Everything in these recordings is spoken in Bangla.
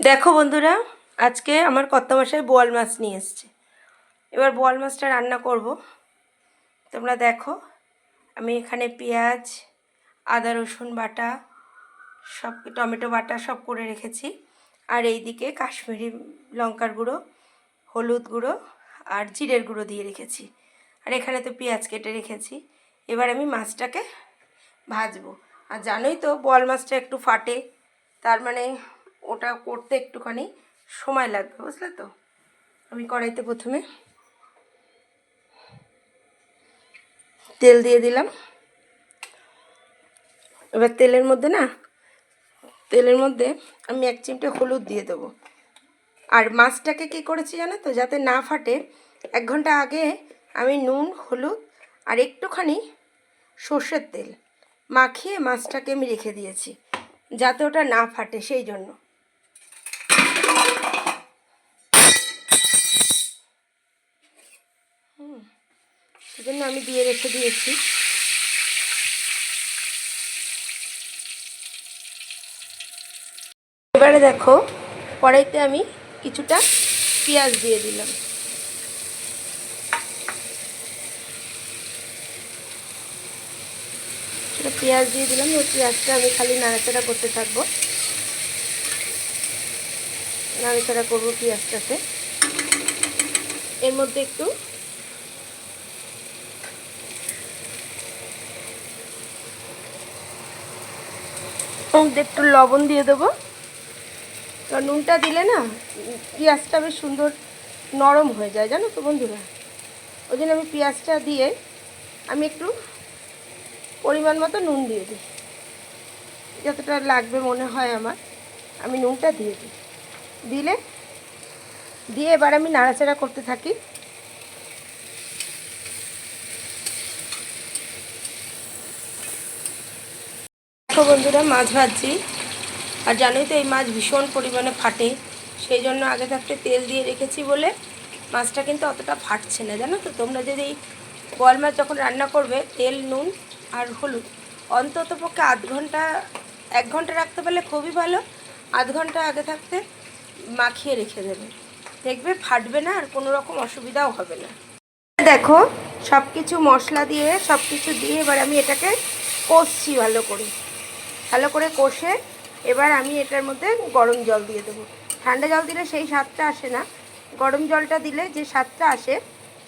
দেখো বন্ধুরা, আজকে আমার কর্তামশাই বোয়াল মাছ নিয়ে এসছে। এবার বোয়াল মাছটা রান্না করব। তোমরা দেখো, আমি এখানে পেঁয়াজ, আদা, রসুন বাটা, সব টমেটো বাটা সব করে রেখেছি। আর এই দিকে কাশ্মীরি লঙ্কার গুঁড়ো, হলুদ গুঁড়ো আর জিরের গুঁড়ো দিয়ে রেখেছি। আর এখানে তো পেঁয়াজ কেটে রেখেছি। এবার আমি মাছটাকে ভাজবো। আর জানোই তো, বোয়াল মাছটা একটু ফাটে, তার মানে ওটা করতে একটুখানি সময় লাগবে, বুঝলে তো? আমি কড়াইতে প্রথমে তেল দিয়ে দিলাম। এবার তেলের মধ্যে না, তেলের মধ্যে আমি এক চিমটে হলুদ দিয়ে দেবো। আর মাছটাকে কি করেছি জানো তো, যাতে না ফাটে, এক ঘণ্টা আগে আমি নুন, হলুদ আর একটুখানি সর্ষের তেল মাখিয়ে মাছটাকে আমি রেখে দিয়েছি, যাতে ওটা না ফাটে সেই জন্য। সেজন্য আমি দিয়ে রেখে দিয়েছি। এবারে দেখো, কড়াইতে আমি কিছুটা পেঁয়াজ দিয়ে দিলাম। পেঁয়াজ দিয়ে দিলাম, ওই পেঁয়াজটা আমি খালি নাড়াচাড়া করতে থাকব। নাড়াচাড়া করব পেঁয়াজটাতে। এর মধ্যে একটু একটু লবণ দিয়ে দেবো। কারণ নুনটা দিলে না, পেঁয়াজটা বেশ সুন্দর নরম হয়ে যায়, জানো তো বন্ধুরা? ওই জন্য আমি পেঁয়াজটা দিয়ে আমি একটু পরিমাণ মতো নুন দিয়ে দিই। যতটা লাগবে মনে হয় আমার, আমি নুনটা দিয়ে দিই। দিলে, দিয়ে এবার আমি নাড়াচাড়া করতে থাকি। দেখো বন্ধুরা, মাছ ভাজছি। আর জানোই তো, এই মাছ ভীষণ পরিমাণে ফাটে। সেই জন্য আগে থাকতে তেল দিয়ে রেখেছি বলে মাছটা কিন্তু অতটা ফাটছে না। জানো তো, তোমরা যদি বোয়াল মাছ যখন রান্না করবে, তেল, নুন আর হলুদ, অন্তত পক্ষে আধ ঘণ্টা, এক ঘণ্টা রাখতে পারলে খুবই ভালো। আধ ঘণ্টা আগে থাকতে মাখিয়ে রেখে দেবে। দেখবে ফাটবে না আর কোনো রকম অসুবিধাও হবে না। দেখো সব কিছু মশলা দিয়ে সব কিছু দিয়ে এবার আমি এটাকে কষছি ভালো করে। ভালো করে কষে এবার আমি এটার মধ্যে গরম জল দিয়ে দেবো। ঠান্ডা জল দিলে সেই স্বাদটা আসে না। গরম জলটা দিলে যে স্বাদটা আসে,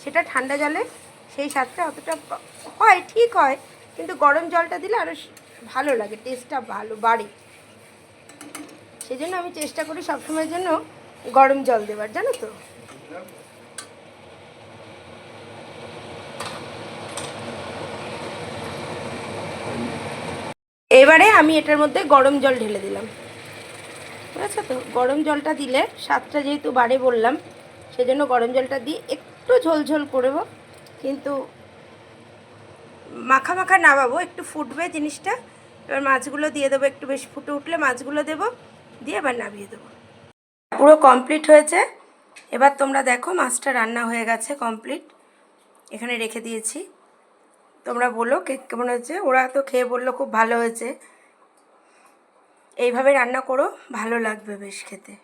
সেটা ঠান্ডা জলে সেই স্বাদটা অতটা হয়, ঠিক হয়, কিন্তু গরম জলটা দিলে আরও ভালো লাগে টেস্টটা ভালো, বাড়ে। সেই জন্য আমি চেষ্টা করি সবসময়ের জন্য গরম জল দেবার জানো তো? এবারে আমি এটার মধ্যে গরম জল ঢেলে দিলাম। বুঝেছ তো? গরম জলটা দিলে স্বাদটা যেহেতু বাড়ে বললাম, সেজন্য গরম জলটা দিয়ে একটু ঝোলঝোল করব। কিন্তু মাখা মাখা নামাবো একটু ফুটবে জিনিসটা। এবার মাছগুলো দিয়ে দেবো, একটু বেশি ফুটে উঠলে মাছগুলো দেবো, দিয়ে এবার নামিয়ে দেবো। পুরো কমপ্লিট হয়েছে। এবার তোমরা দেখো মাছটা রান্না হয়ে গেছে কমপ্লিট। এখানে রেখে দিয়েছি। তোমরা বলো কে কেমন হয়েছে? ওরা তো খেয়ে বলল খুব ভালো হয়েছে। এইভাবে রান্না করো, ভালো লাগবে বেশ খেতে।